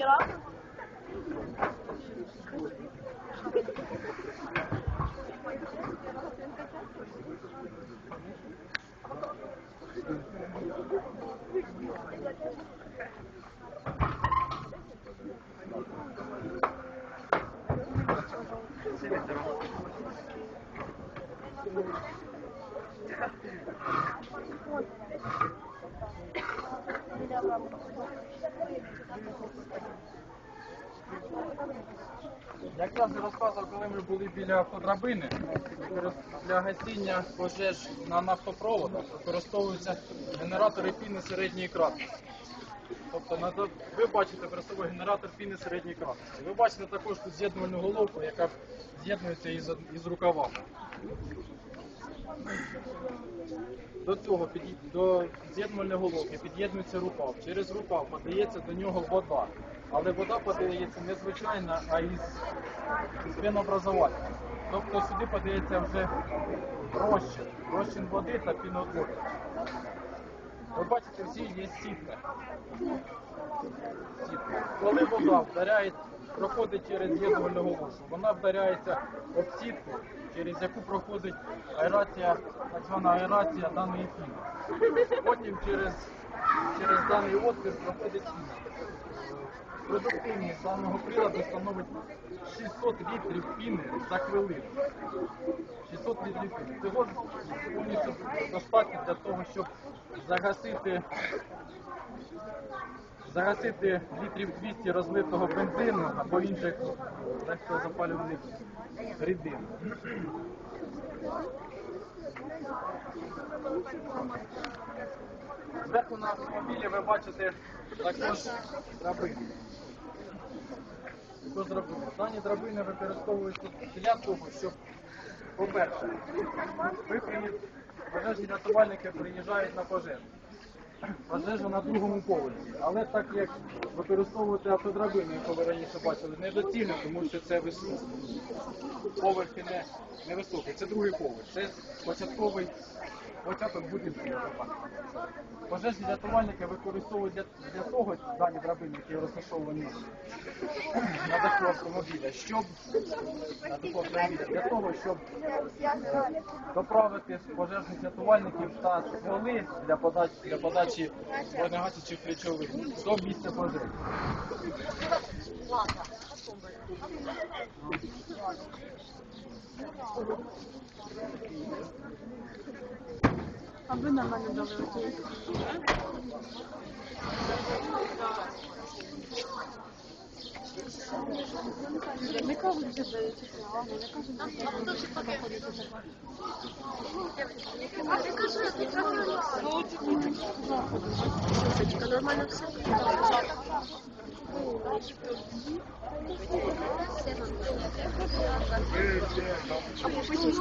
起了。Як я вже розказував, коли ми були біля автодрабини, для гасіння пожеж на нафтопроводах використовуються генератори піни середньої кратності. Тобто ви бачите перед собою генератор піни середньої кратності. Ви бачите також тут з'єднувальну головку, яка з'єднується із, із рукавами. До цього до з'єднувальної головки під'єднується рукав. Через рукав подається до нього вода. Але вода подається не звичайна, а із, із. Тобто сюди подається вже розчин, розчин води та піноутворювач. Ви бачите, всі є сітка. Сітка. Коли вода вдаряє, проходить через з'єднувальну головку, вона вдаряється об сітку, через яку проходить аерація, так звана аерація даної піни. Потім через даний отвір проходить піна. Продуктивність даного приладу становить 600 літрів піни за хвилину. 600 літрів піни. Цього повністю достатньо для того, щоб загасити загасити літрів 200 розлитого бензину або інших легкозапалюваних рідин. Зверху на автомобілі ви бачите також драбини. Також драбини. Дані драбини використовуються для того, щоб, по-перше, пожежні рятувальники приїжджають на пожежу. Пожежа на другому поверсі. Але так як використовувати автодрабину, яку ви раніше бачили, недоцільно, тому що це високо. Поверхи не, не високі. Це другий поверх. Це початковий початок будинку. Пожежні рятувальники використовують для, для того дані драбини, які розташовані на даху автомобіля, щоб на даху автомобіля, для того, щоб доправити пожежних рятувальників та стволи для подачі для подачі вогнегасячих речовин до місця пожежі. А Аби на мене дали Не кажуть, що дають цікаво, не кажуть, що знаходиться за А ти кажи, ти Соточка, нормально. Все? А потім